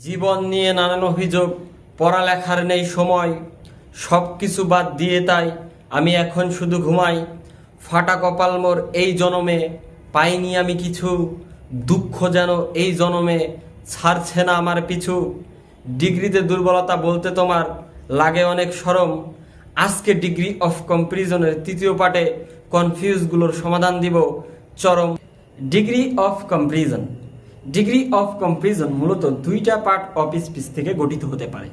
জীবন নিয়ে নানান অভিযোগ, পড়ালেখার নেই সময় সব কিছু বাদ দিয়ে তাই আমি এখন শুধু ঘুমাই। ফাটা কপাল মোর এই জনমে, পাইনি আমি কিছু। দুঃখ যেন এই জনমে ছাড়ছে না আমার পিছু। ডিগ্রিতে দুর্বলতা বলতে তোমার লাগে অনেক সরম। আজকে ডিগ্রি অফ কম্পারিজনের তৃতীয় পার্টে কনফিউজগুলোর সমাধান দিব চরম। Degree of comparison. Degree of comparison মূলত দুইটা পার্ট অফ স্পিচ থেকে গঠিত হতে পারে।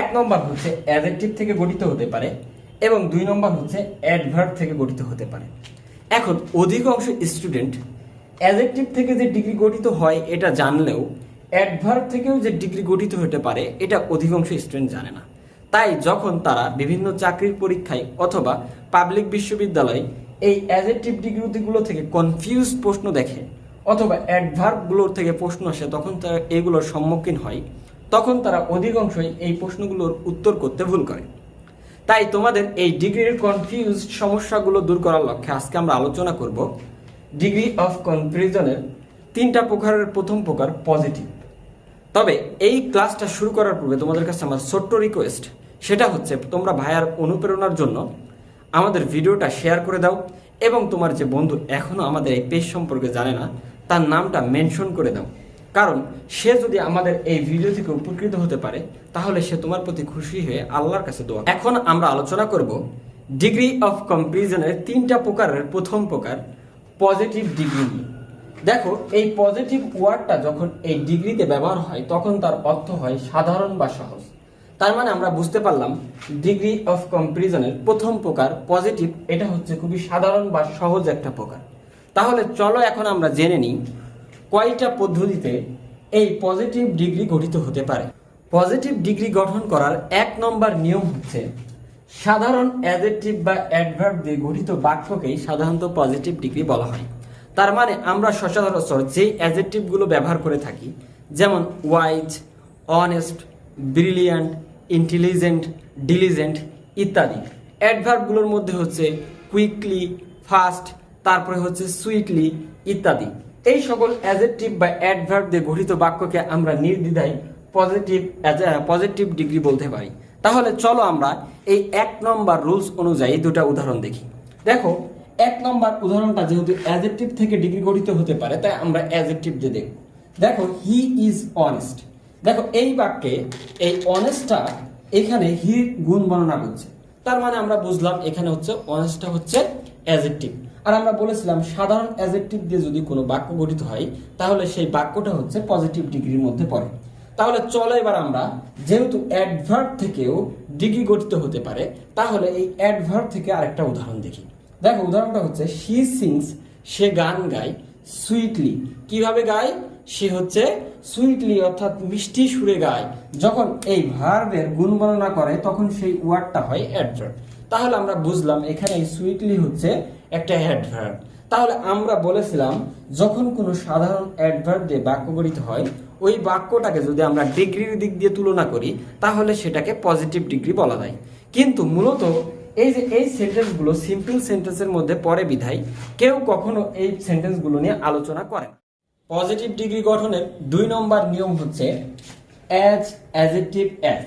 এক নম্বর হচ্ছে অ্যাডজেক্টিভ থেকে গঠিত হতে পারে এবং দুই নম্বর হচ্ছে অ্যাডভার্ব থেকে গঠিত হতে পারে। এখন অধিকাংশ স্টুডেন্ট অ্যাডজেক্টিভ থেকে যে ডিগ্রি গঠিত হয় এটা জানলেও অ্যাডভার্ব থেকেও যে ডিগ্রি গঠিত হতে পারে এটা অধিকাংশ স্টুডেন্ট জানে না। তাই যখন তারা বিভিন্ন চাকরির পরীক্ষায় অথবা পাবলিক বিশ্ববিদ্যালয়ে এই অ্যাডজেক্টিভ ডিগ্রিগুলো থেকে কনফিউজ প্রশ্ন দেখে অথবা অ্যাডভার্বগুলোর থেকে প্রশ্ন আসে, তখন তারা এগুলোর সম্মুখীন হয়, তখন তারা অধিকাংশই এই প্রশ্নগুলোর উত্তর করতে ভুল করে। তাই তোমাদের এই ডিগ্রির কনফিউজ সমস্যাগুলো দূর করার লক্ষ্যে আজকে আমরা আলোচনা করব ডিগ্রি অফ কনফিউশনের তিনটা প্রকারের প্রথম প্রকার পজিটিভ তবে এই ক্লাসটা শুরু করার পূর্বে তোমাদের কাছে আমার ছোট্ট রিকোয়েস্ট সেটা হচ্ছে তোমরা ভাইয়ার অনুপ্রেরণার জন্য আমাদের ভিডিওটা শেয়ার করে দাও, এবং তোমার যে বন্ধু এখনও আমাদের এই পেজ সম্পর্কে জানে না তার নামটা মেনশন করে দাও। কারণ সে যদি আমাদের এই ভিডিও থেকে উপকৃত হতে পারে, তাহলে সে তোমার প্রতি খুশি হয়ে আল্লাহর কাছে দোয়া এখন আমরা আলোচনা করব ডিগ্রি অফ কম্পারিজনের তিনটা প্রকারের প্রথম প্রকার পজিটিভ ডিগ্রি দেখো, এই পজিটিভ ওয়ার্ডটা যখন এই ডিগ্রিতে ব্যবহার হয়, তখন তার অর্থ হয় সাধারণ বা সহজ। তার মানে আমরা বুঝতে পারলাম ডিগ্রি অফ কম্পারিজনের প্রথম প্রকার পজিটিভ এটা হচ্ছে খুবই সাধারণ বা সহজ একটা প্রকার। তাহলে চলো এখন আমরা জেনে নিই কয়টা পদ্ধতিতে এই পজিটিভ ডিগ্রি গঠিত হতে পারে। পজিটিভ ডিগ্রি গঠন করার এক নম্বর নিয়ম হচ্ছে, সাধারণ অ্যাডজেক্টিভ বা অ্যাডভার্ব দিয়ে গঠিত বাক্যকেই সাধারণত পজিটিভ ডিগ্রি বলা হয়। তার মানে আমরা সচরাচর যেই অ্যাডজেক্টিভগুলো ব্যবহার করে থাকি, যেমন wise honest brilliant intelligent diligent ইত্যাদি। অ্যাডভার্বগুলোর মধ্যে হচ্ছে কুইকলি ফাস্ট তারপরে হচ্ছে সুইটলি ইত্যাদি। এই সকল অ্যাডজেক্টিভ বা অ্যাডভার্ব দিয়ে গঠিত বাক্যকে আমরা নির্দ্বিধায় পজিটিভ পজিটিভ ডিগ্রি বলতে পারি। তাহলে চলো আমরা এই এক নম্বর রুলস অনুযায়ী দুটা উদাহরণ দেখি। দেখো, এক নম্বর উদাহরণটা যেহেতু অ্যাডজেক্টিভ থেকে ডিগ্রি গঠিত হতে পারে, তাই আমরা অ্যাডজেক্টিভ দিয়ে দেখব। দেখো হি ইজ অনেস্ট দেখো, এই বাক্যে এই অনেস্টটা এখানে হির গুণ বর্ণনা করছে। তার মানে আমরা বুঝলাম এখানে হচ্ছে অনেস্টটা হচ্ছে অ্যাডজেক্টিভ। আর আমরা বলেছিলাম, সাধারণ অ্যাডজেক্টিভ দিয়ে যদি কোনো বাক্য গঠিত হয়, তাহলে সেই বাক্যটা হচ্ছে পজিটিভ ডিগ্রির মধ্যে পড়ে। তাহলে চলো এবার আমরা, যেহেতু অ্যাডভার্ব থেকেও ডিগ্রি গঠিত হতে পারে, তাহলে এই অ্যাডভার্ব থেকে আরেকটা উদাহরণ দেখি। দেখো, উদাহরণটা হচ্ছে শি সিংস সে গান গায় সুইটলি কীভাবে গায়? সে হচ্ছে সুইটলি অর্থাৎ মিষ্টি সুরে গায়। যখন এই ভার্বের গুণ বর্ণনা করে, তখন সেই ওয়ার্ডটা হয় অ্যাডভার্ব তাহলে আমরা বুঝলাম, এখানে সুইটলি হচ্ছে একটা অ্যাডভার্ব তাহলে আমরা বলেছিলাম, যখন কোনো সাধারণ অ্যাডভার্ব দিয়ে বাক্য গঠিত হয়, ওই বাক্যটাকে যদি আমরা ডিগ্রির দিক দিয়ে তুলনা করি, তাহলে সেটাকে পজিটিভ ডিগ্রি বলা যায়। কিন্তু মূলত এই যে এই সেন্টেন্সগুলো সিম্পল সেন্টেন্সের মধ্যে পড়ে বিধায়, কেউ কখনো এই সেন্টেন্সগুলো নিয়ে আলোচনা করে না। পজিটিভ ডিগ্রি গঠনের দুই নম্বর নিয়ম হচ্ছে অ্যাজ অ্যাজেক্টিভ অ্যাজ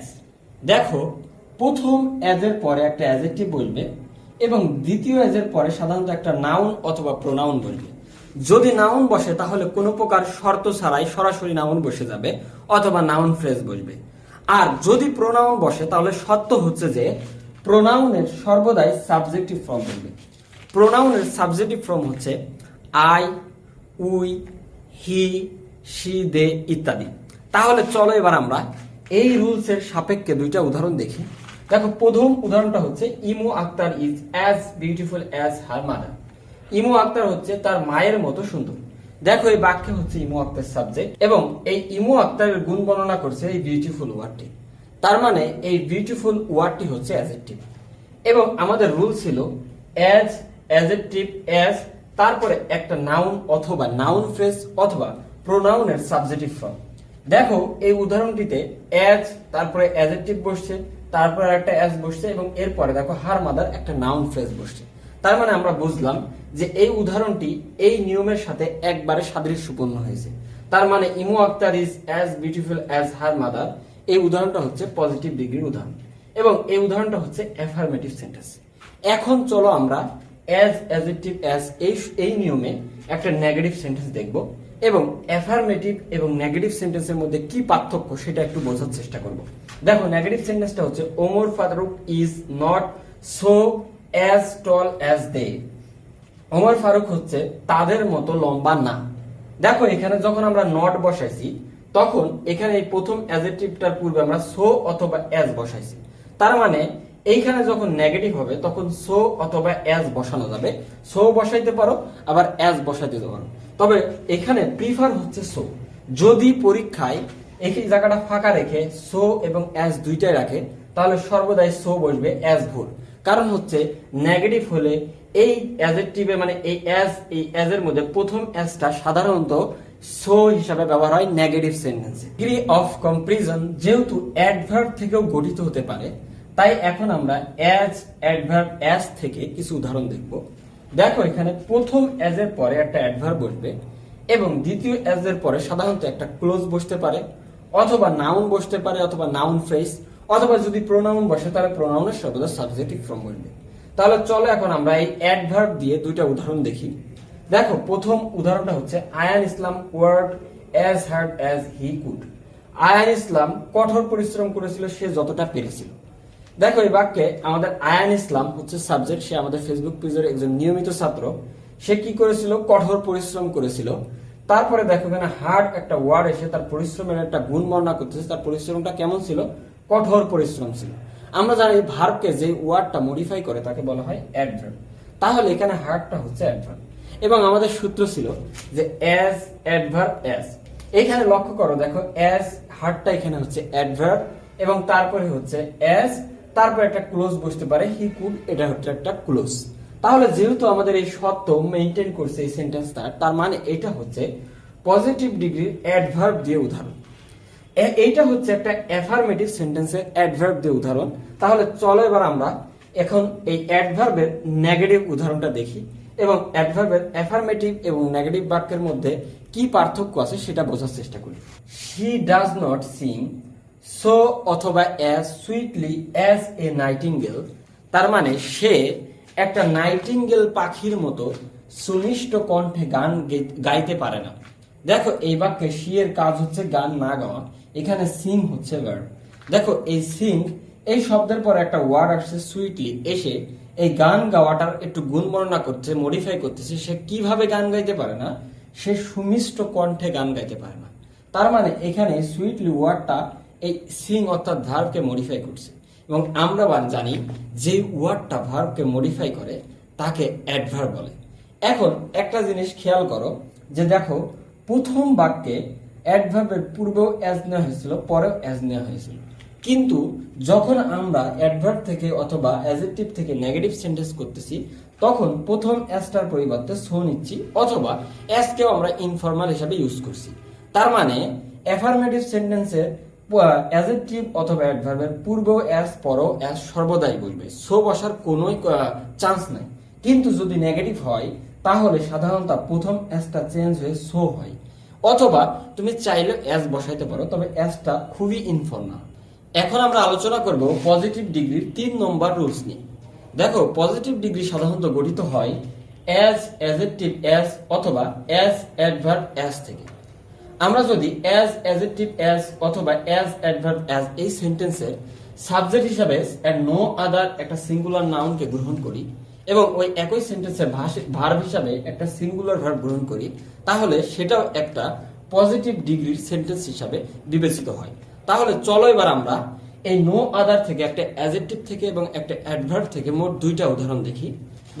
দেখো, প্রথম অ্যাজের পরে একটা অ্যাজেক্টিভ বলবে এবং দ্বিতীয় এজের পরে সাধারণত একটা নাউন অথবা প্রোনাউন বলবে যদি নাউন বসে, তাহলে কোনো প্রকার শর্ত ছাড়াই সরাসরি নাউন বসে যাবে অথবা নাউন ফ্রেজ বসবে। আর যদি প্রোনাউন বসে, তাহলে সত্য হচ্ছে যে প্রোনাউনের সর্বদাই সাবজেক্টিভ ফর্ম বলবে। প্রোনাউনের সাবজেক্টিভ ফর্ম হচ্ছে I, we, he she they ইত্যাদি। তাহলে চলো এবার আমরা এই রুলসের সাপেক্ষে দুইটা উদাহরণ দেখি। দেখো, প্রথম উদাহরণটা হচ্ছে, Imu Akter is as beautiful as her mother Imu Akter হচ্ছে তার মায়ের মতো সুন্দর। দেখো, এই বাক্যে হচ্ছে ইমু আক্তার সাবজেক্ট এবং এই ইমু আক্তারের গুণ বর্ণনা করছে এই বিউটিফুল ওয়ার্ডটি তার মানে এই বিউটিফুল ওয়ার্ডটি হচ্ছে অ্যাজেক্টিভ এবং আমাদের রুল ছিল অ্যাজ অ্যাজেক্টিভ অ্যাজ তারপরে একটা নাউন অথবা নাউন ফ্রেজ অথবা প্রোনাউনের সাবজেক্টিভ ফর্ম দেখো, এই উদাহরণটিতে অ্যাজ তারপরে অ্যাজেক্টিভ বসছে তারপরে একটা অ্যাজ বসছে এবং এরপরে দেখো হার মাদার একটা নাউন ফ্রেজ বসছে। তার মানে আমরা বুঝলাম যে এই উদাহরণটি এই নিয়মের সাথে একবারে সাদৃশ্যপূর্ণ হয়েছে। তার মানে Imu Akter is as beautiful as her mother এই উদাহরণটা হচ্ছে পজিটিভ ডিগ্রির উদাহরণ। এবং এই উদাহরণটা হচ্ছে অ্যাফার্মেটিভ সেন্টেন্স এখন চলো আমরা অ্যাজ অ্যাজেক্টিভ অ্যাজ এই এই নিয়মে একটা নেগেটিভ সেন্টেন্স দেখব এবং অ্যাফার্মেটিভ এবং নেগেটিভ সেন্টেন্সের মধ্যে কি পার্থক্য সেটা একটু বোঝার চেষ্টা করব। দেখো নেগেটিভ সেন্টেন্সটা হচ্ছে Omar Faruk is not so as tall as they Omar Faruk হচ্ছে তাদের মতো লম্বা না। দেখো, এখানে যখন আমরা নট বসাইছি, তখন এখানে এই প্রথম অ্যাজেক্টিভটার পূর্বে আমরা সো অথবা অ্যাজ বসাইছি। তার মানে এইখানে যখন নেগেটিভ হবে, তখন সো অথবা অ্যাজ বসানো যাবে। সো বসাইতে পারো, আবার অ্যাজ বসাইতে পারো। তবে এখানে প্রিফার হচ্ছে সো যদি পরীক্ষায় এই জায়গাটা ফাঁকা রেখে সো এবং অ্যাজ দুইটাই রাখে, তাহলে সর্বদাই সো বসবে অ্যাজ ভুল। কারণ হচ্ছে নেগেটিভ হলে এই অ্যাজেক্টিভে মানে এই অ্যাজ এই অ্যাজ এর মধ্যে প্রথম অ্যাজটা সাধারণত সো হিসাবে ব্যবহার হয় নেগেটিভ সেন্টেন্সে ডিগ্রি অফ কম্পারিজন যেহেতু অ্যাডভার্ব থেকেও গঠিত হতে পারে, তাই এখন আমরা অ্যাজ অ্যাডভার্ব অ্যাজ থেকে কিছু উদাহরণ দেখব। দেখো এখানে প্রথম অ্যাজ এর পরে একটা অ্যাডভার্ব বসবে এবং দ্বিতীয় অ্যাজ এর পরে সাধারণত একটা ক্লোজ বসতে পারে। অথবা নাউন বসতে পারে, অথবা নাউন ফ্রেজ অথবা যদি প্রোনাউন বসে, তাহলে প্রোনাউনের সর্বদা সাবজেক্টিভ ফর্ম বসবে তাহলে চলো এখন আমরা এই অ্যাডভার্ব দিয়ে দুইটা উদাহরণ দেখি। দেখো, প্রথম উদাহরণটা হচ্ছে, Ayan Islam work as hard as he could Ayan Islam কঠোর পরিশ্রম করেছিল, সে যতটা পেরেছিল। দেখো এই বাক্যে আমাদের আয়ান ইসলাম হচ্ছে সাবজেক্ট সে আমাদের ফেসবুক পেজের একজন নিয়মিত ছাত্র। সে কি করেছিল? কঠোর পরিশ্রম করেছিল। তারপরে দেখো এখানে হার্ড একটা ওয়ার্ড এসে তার পরিশ্রমের একটা গুণ বর্ণনা করতেছে, তার পরিশ্রমটা কেমন ছিল? কঠোর পরিশ্রম ছিল। আমরা জানি ভার্বকে যে ওয়ার্ডটা মডিফাই করে তাকে বলা হয় অ্যাডভার্ব তাহলে এখানে হার্ডটা হচ্ছে অ্যাডভার্ব এবং আমাদের সূত্র ছিল যে অ্যাজ অ্যাডভার্ব অ্যাজ এখানে লক্ষ্য করো, দেখো অ্যাজ হার্ডটা এখানে হচ্ছে অ্যাডভার্ব এবং তারপরে হচ্ছে অ্যাজ তারপর একটা ক্লোজ বসতে পারে হি কুড এটা হচ্ছে একটা ক্লোজ তাহলে যেহেতু আমাদের এই সত্য মেনটেন করছে এই সেন্টেন্সটা তার মানে এটা হচ্ছে পজিটিভ ডিগ্রির অ্যাডভার্ব দিয়ে উদাহরণ। এইটা হচ্ছে একটা অ্যাফার্মেটিভ সেন্টেন্সের অ্যাডভার্ব দিয়ে উদাহরণ। তাহলে চলো এবার আমরা এখন এই অ্যাডভার্বের নেগেটিভ উদাহরণটা দেখি এবং অ্যাডভার্বের অ্যাফার্মেটিভ এবং নেগেটিভ বাক্যের মধ্যে কি পার্থক্য আছে সেটা বোঝার চেষ্টা করি। He does not sing so অথবা as sweetly as a nightingale তার মানে সে একটা নাইটিঙ্গেল পাখির মতো সুমিষ্ট কণ্ঠে গান গাইতে পারে না। দেখো, এই বাক্যে সি এর কাজ হচ্ছে গান না গাওয়া। এখানে সিং হচ্ছে ভার্ব দেখো, এই সিং এই শব্দের পর একটা ওয়ার্ড আসছে সুইটলি এসে এই গান গাওয়াটার একটু গুণ বর্ণনা করছে মডিফাই করতেছে। সে কীভাবে গান গাইতে পারে না? সে সুমিষ্ট কণ্ঠে গান গাইতে পারে না। তার মানে এখানে সুইটলি ওয়ার্ডটা এই সিং অর্থাৎ ধারকে মডিফাই করছে। এবং আমরা জানি যে ওয়ার্ডটা ভার্বকে মডিফাই করে, তাকে অ্যাডভার্ব বলে। এখন একটা জিনিস খেয়াল করো, যে দেখো, প্রথম বাক্যে অ্যাডভার্বের পূর্বেও অ্যাজ নেওয়া হয়েছিল, পরেও অ্যাজ নেওয়া হয়েছিল। কিন্তু যখন আমরা অ্যাডভার্ব থেকে অথবা অ্যাজেক্টিভ থেকে নেগেটিভ সেন্টেন্স করতেছি, তখন প্রথম অ্যাজটার পরিবর্তে সো নিচ্ছি, অথবা অ্যাজকেও আমরা ইনফর্মাল হিসাবে ইউজ করছি। তার মানে অ্যাফার্মেটিভ সেন্টেন্সে অ্যাজেক্টিভ অথবা অ্যাডভার্বের পূর্বেও অ্যাজ পরও অ্যাজ সর্বদাই বসবে সো বসার কোনো চান্স নাই। কিন্তু যদি নেগেটিভ হয়, তাহলে সাধারণত প্রথম অ্যাজটা চেঞ্জ হয়ে সো হয়। অথবা তুমি চাইলে অ্যাজ বসাইতে পারো, তবে অ্যাজটা খুবই ইনফর্মাল এখন আমরা আলোচনা করব পজিটিভ ডিগ্রির তিন নম্বর রুলস নিয়ে। দেখো পজিটিভ ডিগ্রি সাধারণত গঠিত হয় অ্যাজ অ্যাজেক্টিভ অ্যাজ অথবা অ্যাজ অ্যাডভার্ব অ্যাজ থেকে। আমরা যদি অ্যাজ অ্যাজেক্টিভ অ্যাজ অথবা অ্যাজ অ্যাডভার্ব অ্যাজ এই সেন্টেন্সের সাবজেক্ট হিসাবে অ্যান্ড নো আদার একটা সিঙ্গুলার নাউনকে গ্রহণ করি এবং ওই একই সেন্টেন্সের ভার্ব হিসাবে একটা সিঙ্গুলার ভার্ব গ্রহণ করি, তাহলে সেটাও একটা পজিটিভ ডিগ্রির সেন্টেন্স হিসাবে বিবেচিত হয়। তাহলে চলো এবার আমরা এই নো আদার থেকে একটা অ্যাজেক্টিভ থেকে এবং একটা অ্যাডভার্ব থেকে মোট দুইটা উদাহরণ দেখি।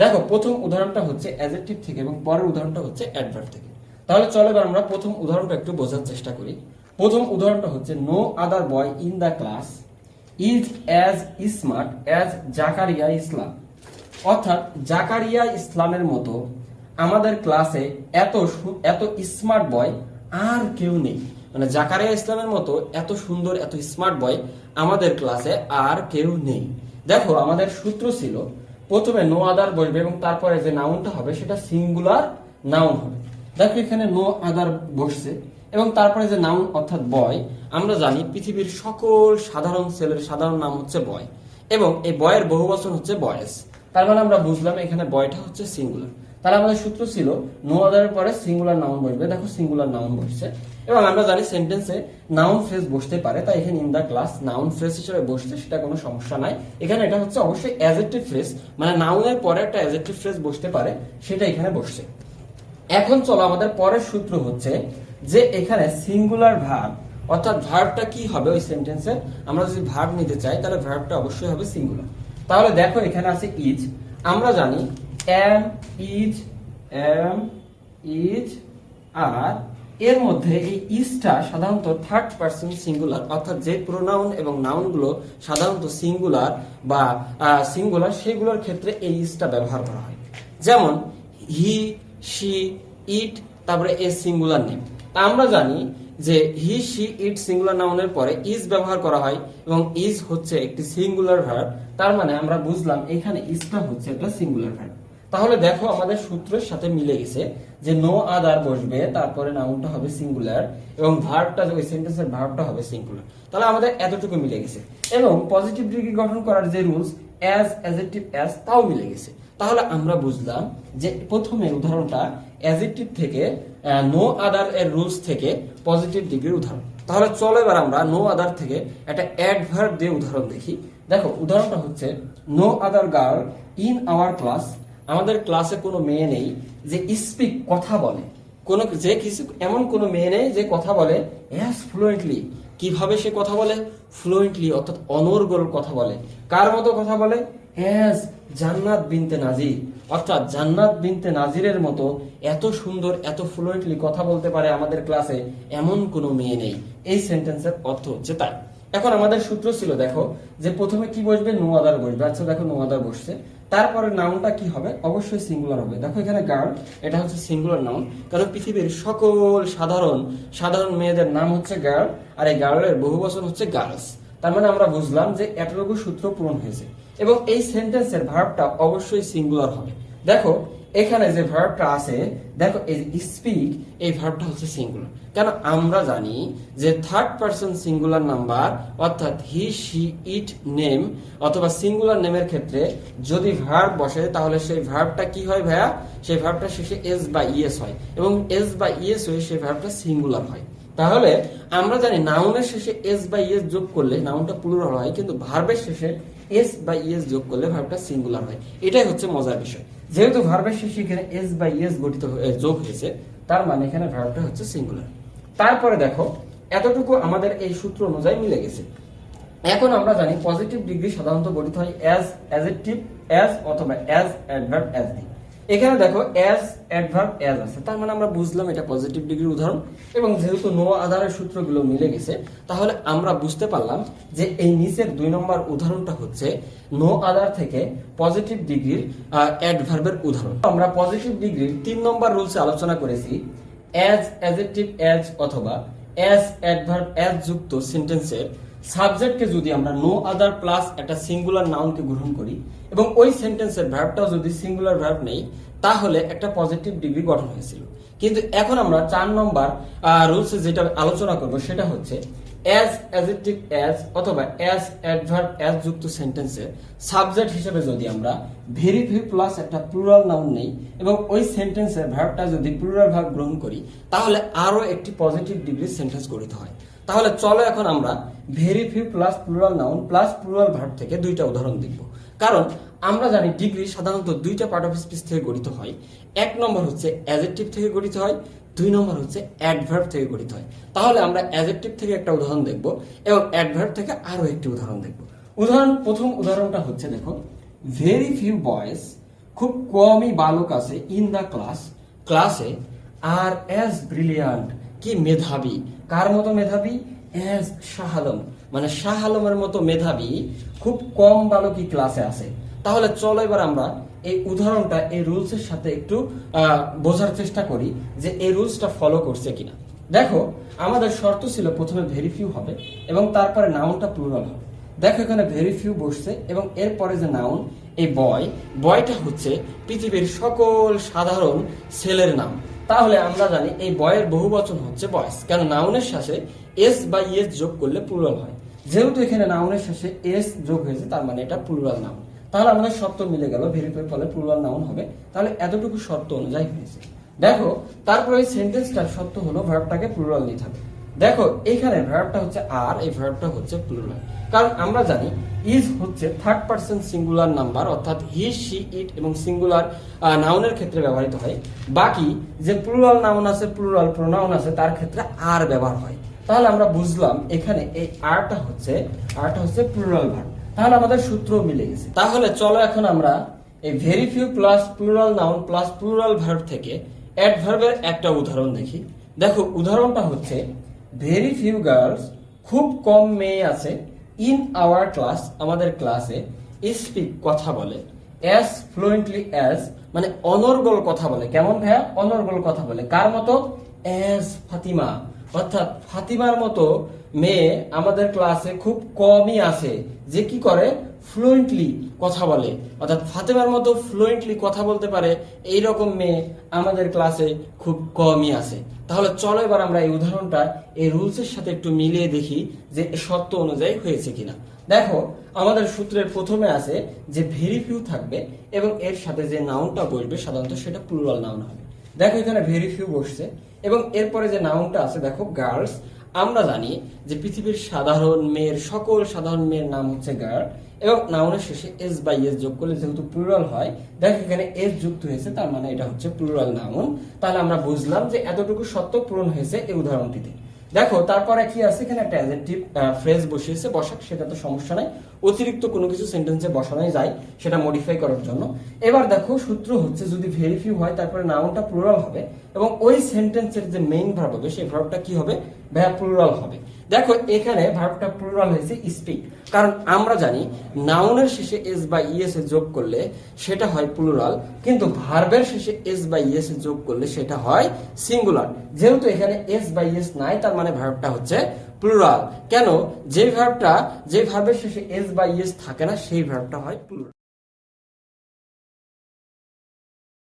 দেখো, প্রথম উদাহরণটা হচ্ছে অ্যাজেক্টিভ থেকে এবং পরের উদাহরণটা হচ্ছে অ্যাডভার্ব থেকে। তাহলে চলো এবার আমরা প্রথম উদাহরণটা একটু বোঝার চেষ্টা করি। প্রথম উদাহরণটা হচ্ছে no other boy in the class is as smart as Zakaria Islam অর্থাৎ জাকারিয়া ইসলামের মতো আমাদের ক্লাসে এত এত স্মার্ট বয় আর কেউ নেই। মানে জাকারিয়া ইসলামের মতো এত সুন্দর, এত স্মার্ট বয় আমাদের ক্লাসে আর কেউ নেই। দেখো, আমাদের সূত্র ছিল, প্রথমে নো আদার বসবে এবং তারপরে যে নাউনটা হবে সেটা সিঙ্গুলার নাউন হবে। দেখো এখানে নো আদার বসছে এবং তারপরে যে নাউন অর্থাৎ বয় আমরা জানি পৃথিবীর সকল সাধারণ ছেলের সাধারণ নাম হচ্ছে বয় এবং এই বয়ের বহু বছর হচ্ছে বয়েস তার মানে আমরা বুঝলাম এখানে বয়টা হচ্ছে সিঙ্গুলার তাহলে আমাদের সূত্র ছিল নো আদারের পরে সিঙ্গুলার নাউন বসবে। দেখো সিঙ্গুলার নাউন বসছে। এবং আমরা জানি সেন্টেন্সে নাউন ফ্রেজ বসতে পারে, তাই এখানে in the class noun phrase হিসেবে বসছে, সেটা কোনো সমস্যা নাই। এখানে এটা হচ্ছে অবশ্যই অ্যাজেক্টিভ ফ্রেজ মানে নাউনের পরে একটা অ্যাজেক্টিভ ফ্রেজ বসতে পারে, সেটা এখানে বসছে। এখন চলো আমাদের পরের সূত্র হচ্ছে যে এখানে সিঙ্গুলার ভার্ব অর্থাৎ ভার্বটা কি হবে ওই সেন্টেন্সে আমরা যদি ভার্ব নিতে চাই, তাহলে ভার্বটা অবশ্যই হবে সিঙ্গুলার তাহলে দেখো এখানে আছে ইজ আমরা জানি am is am is are এর মধ্যে এই ইজটা সাধারণত থার্ড পার্সন সিঙ্গুলার অর্থাৎ যে প্রোনাউন এবং নাউনগুলো সাধারণত সিঙ্গুলার বা সিঙ্গুলার সেগুলোর ক্ষেত্রে এই ইজটা ব্যবহার করা হয়। যেমন হি শি ইট তারপরে এ সিঙ্গুলার নেম তা আমরা জানি যে হি শি ইট সিঙ্গুলার নাউনের পরে ইজ ব্যবহার করা হয় এবং ইজ হচ্ছে একটি সিঙ্গুলার ভার্ব তার মানে আমরা বুঝলাম এখানে ইজটা হচ্ছে একটা সিঙ্গুলার ভার্ব তাহলে দেখো আমাদের সূত্রের সাথে মিলে গেছে যে নো আদার বসবে, তারপরে নাউনটা হবে সিঙ্গুলার এবং ভার্বটা ওই সেন্টেন্সের ভার্বটা হবে সিঙ্গুলার তাহলে আমাদের এতটুকু মিলে গেছে। এবং পজিটিভ ডিগ্রি গঠন করার যে রুলস অ্যাজ অ্যাজেক্টিভ অ্যাজ তাও মিলে গেছে। তাহলে আমরা বুঝলাম যে প্রথমে উদাহরণটা অ্যাজেক্টিভ থেকে নো আদার এর রুলস থেকে পজিটিভ ডিগ্রির উদাহরণ। তাহলে চলো এবার আমরা নো আদার থেকে একটা অ্যাডভার্ব দিয়ে উদাহরণ দেখি। দেখো, উদাহরণটা হচ্ছে no other girl in our class আমাদের ক্লাসে কোনো মেয়ে নেই যে স্পিক কথা বলে। কোনো যে কিছু, এমন কোনো মেয়ে নেই যে কথা বলে অ্যাজ ফ্লুয়েন্টলি কীভাবে সে কথা বলে? ফ্লুয়েন্টলি অর্থাৎ অনর্গল কথা বলে। কার মতো কথা বলে? অ্যাজ জান্নাত বিনতে নাজির। অর্থাৎ জান্নাত বিনতে নাজিরের মতো এত সুন্দর, এত ফ্লুয়েন্টলি কথা বলতে পারে আমাদের ক্লাসে এমন কোনো মেয়ে নেই। এই সেন্টেন্সের অর্থ হচ্ছে তাই। এখন আমাদের সূত্র ছিল, দেখো, যে প্রথমে কি বসবে? নো আদার বসবে। আচ্ছা দেখো নো আদার বসছে। তারপরে নাউনটা কি হবে? অবশ্যই সিঙ্গুলার হবে। দেখো, এখানে গার্ল এটা হচ্ছে সিঙ্গুলার নাউন কারণ পৃথিবীর সকল সাধারণ সাধারণ মেয়েদের নাম হচ্ছে গার্ল আর এই গার্লের বহু বচন হচ্ছে গার্লস তার মানে আমরা বুঝলাম যে এতটুকু সূত্র পূরণ হয়েছে। এবং এই সেন্টেন্সের ভার্বটা অবশ্যই সিঙ্গুলার হবে। দেখো, এখানে যে ভার্বটা আছে, দেখো, এই স্পিক এই ভার্বটা হচ্ছে সিঙ্গুলার কেন? আমরা জানি যে থার্ড পার্সন সিঙ্গুলার নাম্বার অর্থাৎ হি শি ইট নেম অথবা সিঙ্গুলার নেমের ক্ষেত্রে যদি ভার্ব বসে, তাহলে সেই ভার্বটা কি হয় ভাইয়া? সেই ভার্বটা শেষে এস বা ইএস হয়। এবং এস বা ইএস হয়ে সেই ভার্বটা সিঙ্গুলার হয়। তাহলে আমরা জানি নাউনের শেষে এস বা ইএস যোগ করলে নাউনটা প্লুরাল হয়, কিন্তু ভার্বের শেষে এস বা ইএস যোগ করলে ভার্বটা সিঙ্গুলার হয়। এটাই হচ্ছে মজার বিষয়। যেহেতু ভার্বের শেষে এখানে এস বা ইএস গঠিত যোগ হয়েছে, তার মানে এখানে ভার্বটা হচ্ছে সিঙ্গুলার তারপরে দেখো, এতটুকু আমাদের এই সূত্র অনুযায়ী মিলে গেছে। এখন আমরা জানি পজিটিভ ডিগ্রি সাধারণত গঠিত হয় অ্যাজ অ্যাজেক্টিভ অ্যাজ অথবা অ্যাজ অ্যাডভার্ব অ্যাজ দিয়ে। এখানে দেখো অ্যাজ অ্যাডভার্ব অ্যাজ আছে। তার মানে আমরা বুঝলাম এটা পজিটিভ ডিগ্রির উদাহরণ এবং যেহেতু নো আধারের সূত্রগুলো মিলে গেছে, তাহলে আমরা বুঝতে পারলাম যে এই নিচের দুই নম্বর উদাহরণটা হচ্ছে নো আধার থেকে পজিটিভ ডিগ্রির অ্যাডভার্বের উদাহরণ। আমরা পজিটিভ ডিগ্রির তিন নম্বর রুলসে আলোচনা করেছি অ্যাজ অ্যাজেক্টিভ অ্যাজ অথবা অ্যাজ অ্যাডভার্ব অ্যাজ যুক্ত সেন্টেন্সের সাবজেক্টকে যদি আমরা নো আদার প্লাস একটা সিঙ্গুলার নাউনকে গ্রহণ করি এবং ওই সেন্টেন্সের ভার্বটাও যদি সিঙ্গুলার ভার্ব নেই, তাহলে একটা পজিটিভ ডিগ্রি গঠন হয়েছিল। কিন্তু এখন আমরা চার নম্বর রুলসে যেটা আলোচনা করব সেটা হচ্ছে অ্যাজ অ্যাজেক্টিভ অ্যাজ অথবা অ্যাজ অ্যাডভার্ব অ্যাজ যুক্ত সেন্টেন্সের সাবজেক্ট হিসেবে যদি আমরা ভেরি প্লাস একটা প্লুরাল নাউন নেই এবং ওই সেন্টেন্সের ভার্বটা যদি প্লুরাল ভার্ব গ্রহণ করি, তাহলে আরও একটি পজিটিভ ডিগ্রি সেন্টেন্স গঠিত হয়। তাহলে চলো এখন আমরা very few plus plural noun plus plural verb থেকে দুইটা উদাহরণ দেখব। কারণ আমরা জানি ডিগ্রি সাধারণত দুইটা পার্ট অফ স্পিচ থেকে গঠিত হয়। এক নম্বর হচ্ছে অ্যাজেক্টিভ থেকে গঠিত হয়, দুই নম্বর হচ্ছে অ্যাডভার্ব থেকে গঠিত হয়। তাহলে আমরা অ্যাজেক্টিভ থেকে একটা উদাহরণ দেখব এবং অ্যাডভার্ব থেকে আরও একটি উদাহরণ দেখব। উদাহরণ, প্রথম উদাহরণটা হচ্ছে দেখো ভেরি ফিউ বয়েজ খুব কমই বালক আছে ইন দ্য ক্লাস ক্লাসে আর অ্যাজ ব্রিলিয়ান্ট কি মেধাবী? কার মতো মেধাবী? অ্যাজ শাহ আলম। মানে শাহ আলমের মতো মেধাবী খুব কম বালকই ক্লাসে আছে। তাহলে চলো এবার আমরা এই উদাহরণটা, এই রুলসের সাথে একটু বোঝার চেষ্টা করি যে এই রুলসটা ফলো করছে কিনা। দেখো, আমাদের শর্ত ছিল প্রথমে ভেরি ফিউ হবে এবং তারপরে নাউনটা প্লুরাল হবে। দেখো এখানে ভেরি ফিউ বসছে এবং এরপরে যে নাউন এই বয় বয়টা হচ্ছে পৃথিবীর সকল সাধারণ ছেলের নাম। তাহলে আমরা জানি এই বয়ের বহু বচন হচ্ছে বয়স। কেন নাউনের শেষে এস বা ইএস যোগ করলে প্লুরাল হয়। যেহেতু এখানে নাউনের শেষে এস যোগ হয়েছে, তার মানে এটা প্লুরাল নাউন তাহলে আমাদের শর্ত মিলে গেল, ভেরিফাই ফলে প্লুরাল নাউন হবে। তাহলে এতটুকু শর্ত অনুযায়ী হয়েছে। দেখো, তারপরে এই সেন্টেন্সটার শর্ত হলো ভার্বটাকে প্লুরাল নিতে হবে। দেখো, এখানে ভার্বটা হচ্ছে আর এই ভার্বটা হচ্ছে প্লুরাল কারণ আমরা জানি ইজ হচ্ছে থার্ড পার্সন সিঙ্গুলার নাম্বার অর্থাৎ হি শি ইট এবং সিঙ্গুলার নাউনের ক্ষেত্রে ব্যবহৃত হয়। বাকি যে প্লুরাল নাউন আছে প্লুরাল প্রোনাউন আছে, তার ক্ষেত্রে আর ব্যবহার হয়। তাহলে আমরা বুঝলাম, এখানে এই আরটা হচ্ছে আরটা হচ্ছে প্লুরাল ভার্ব তাহলে আমাদের সূত্র মিলে গেছে। তাহলে চলো এখন আমরা এই very few plus plural noun plus plural verb থেকে অ্যাডভার্বের একটা উদাহরণ দেখি। দেখো, উদাহরণটা হচ্ছে ভেরি ফিউ গার্লস খুব কম মেয়ে আছে ইন আওয়ার ক্লাস আমাদের ক্লাসে স্পিক কথা বলে অ্যাজ ফ্লুয়েন্টলি অ্যাজ মানে অনর্গল কথা বলে। কেমন ভাইয়া? অনর্গল কথা বলে। কার মতো? অ্যাজ ফাতিমা। অর্থাৎ ফাতিমার মতো মেয়ে আমাদের ক্লাসে খুব কমই আছে। যে কি করে? ফ্লুয়েন্টলি কথা বলে। অর্থাৎ ফাতেমার মতো ফ্লুয়েন্টলি কথা বলতে পারে এই রকম মেয়ে আমাদের ক্লাসে খুব কমই আছে। তাহলে চলো এবার আমরা এই উদাহরণটা, এই রুলসের সাথে একটু মিলিয়ে দেখি যে সত্য অনুযায়ী হয়েছে কিনা। দেখো, আমাদের সূত্রের প্রথমে আছে যে ভেরি ফিউ থাকবে এবং এর সাথে যে নাউনটা বসবে, সাধারণত সেটা প্লুরাল নাউন হবে। দেখো এখানে ভেরি ফিউ বসছে এবং এরপরে যে নাউনটা আছে, দেখো গার্লস আমরা জানি যে পৃথিবীর সাধারণ মেয়ের, সকল সাধারণ মেয়ের নাম হচ্ছে গার্ল এবং নাউনের শেষে এস বাই এস যোগ করলে যেহেতু প্লুরাল হয়, দেখ এখানে এস যুক্ত হয়েছে, তার মানে এটা হচ্ছে প্লুরাল নাউন তাহলে আমরা বুঝলাম যে এতটুকু সত্য পূরণ হয়েছে এই উদাহরণটিতে। দেখো, তারপরে কি আছে? এখানে একটা অ্যাজেক্টিভ ফ্রেজ বসিয়েছে, বসাক, সেটা তো সমস্যা নাই। অতিরিক্ত কোনো কিছু সেন্টেন্সে বসানোই যায়, সেটা মডিফাই করার জন্য। এবার দেখো, সূত্র হচ্ছে যদি ভেরিফিউ হয়, তারপরে নাউনটা প্লুরাল হবে, এবং ওই সেন্টেন্সের যে মেইন ভার্ব হবে, সেই ভার্বটা কি হবে? ভ্যা প্লুরাল হবে। দেখো, এখানে ভার্বটা প্লুরাল হয়েছে স্পিক কারণ আমরা জানি নাউনের শেষে এস বা ইএস এ যোগ করলে সেটা হয় প্লুরাল কিন্তু ভার্বের শেষে এস বা ইএস এ যোগ করলে সেটা হয় সিঙ্গুলার যেহেতু এখানে এস বা ইএস নাই, তার মানে ভার্বটা হচ্ছে প্লুরাল কেন? যে ভার্বটা যে ভার্বের শেষে এস বা ইএস থাকে না, সেই ভার্বটা হয় প্লুরাল